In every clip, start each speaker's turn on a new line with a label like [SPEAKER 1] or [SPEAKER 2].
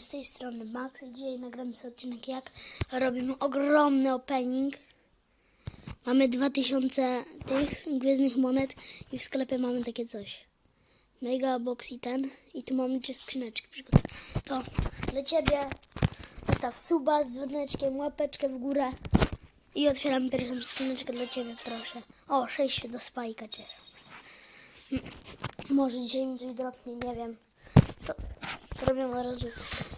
[SPEAKER 1] z tej strony Max i dzisiaj nagramy sobie odcinek jak robimy ogromny opening. Mamy 2000 tych gwiezdnych monet i w sklepie mamy takie coś. Mega box i ten i tu mamy trzy skrzyneczki. To dla Ciebie zostaw suba z dzwoneczkiem, łapeczkę w górę i otwieram pierwszą skrzyneczkę dla Ciebie, proszę. O, 6 do spajka Cię. Może dzisiaj mi coś dropnie, nie wiem. To robię od razu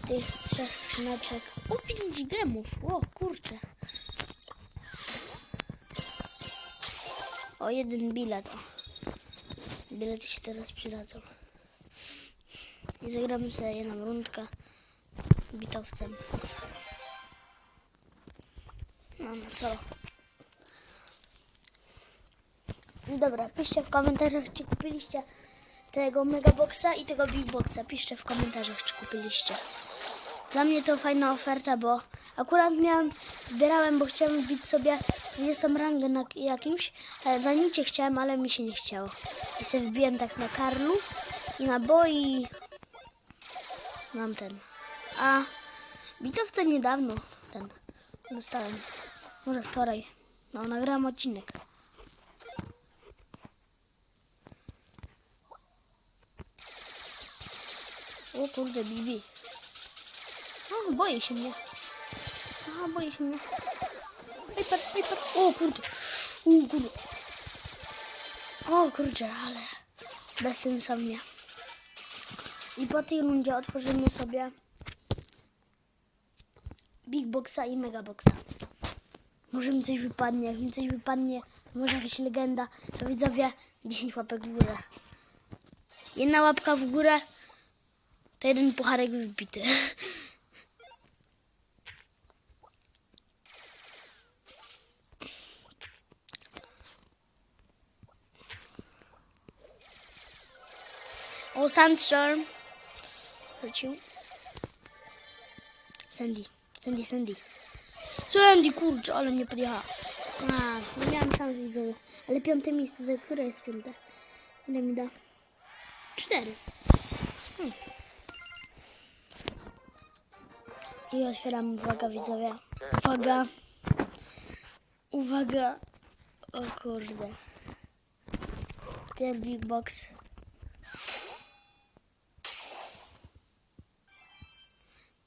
[SPEAKER 1] tych trzech skrzyneczek. O, 5 gemów. O, kurczę. O, jeden bilet. O. Bilety się teraz przydadzą. I zagramy sobie jedną rundkę bitowcem. No, no co? Dobra, piszcie w komentarzach, czy kupiliście tego Megaboxa i tego Big Boxa. Piszcie w komentarzach, czy kupiliście. Dla mnie to fajna oferta, bo akurat miałem, zbierałem, bo chciałem wbić sobie 20 rangę na jakimś, ale na nicie chciałem, ale mi się nie chciało. I sobie wbiłem tak na Karlu i na boi. Mam ten. A bitowca niedawno ten dostałem. Może wczoraj. No, nagrałem odcinek. O kurde, Bibi. O, boję się mnie. Aha, boję się mnie. Piper, piper. O kurde. O kurde. O kurczę, ale bezsensownie. I po tej rundzie otworzymy sobie Big Boxa i Mega Boxa. Może mi coś wypadnie. Jak mi coś wypadnie, może jakaś legenda, to widzowie 10 łapek w górę. Jedna łapka w górę, to jeden pucharek wybity. O, Sandstorm. Wrócił. Sandy, Sandy, Sandy. Sandy, kurczę, ale mnie podjechała. A, nie miałam szans widzowie. Ale piąte miejsce, za które jest piąte? Ile mi da? Cztery. Hmm. I otwieram, uwaga widzowie. Uwaga. Uwaga. O kurde. Pierw Big Box.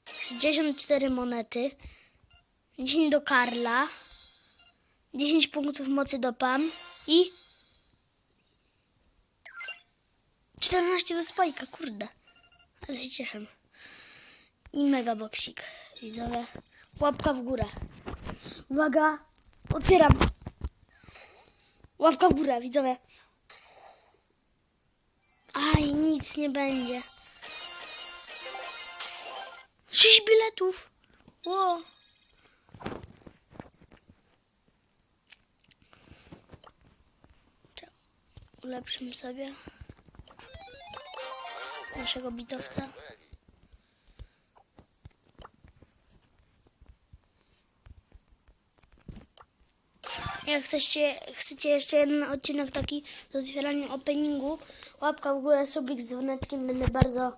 [SPEAKER 1] Sześćdziesiąt cztery monety. 10 do Karla. 10 punktów mocy do Pam. I 14 do Spajka, kurde. Ale się cieszę. I mega boksik. Widzowie. Łapka w górę. Uwaga. Otwieram. Łapka w górę, widzowie. Aj, nic nie będzie. Sześć biletów. Czekaj, Ulepszymy sobie naszego bitowca. Jak chcecie, chcecie jeszcze jeden odcinek taki z otwieraniem openingu, łapka w górę, subik z dzwoneczkiem, będę bardzo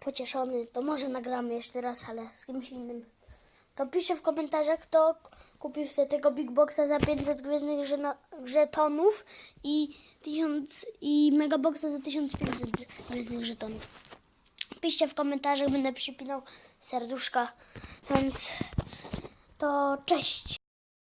[SPEAKER 1] pocieszony. To może nagramy jeszcze raz, ale z kimś innym. To piszę w komentarzach, kto kupił sobie tego Big Boxa za 500 gwiezdnych żetonów i, 1000, i Mega Boxa za 1500 gwiezdnych żetonów. Piszcie w komentarzach, będę przypinał serduszka, więc to cześć.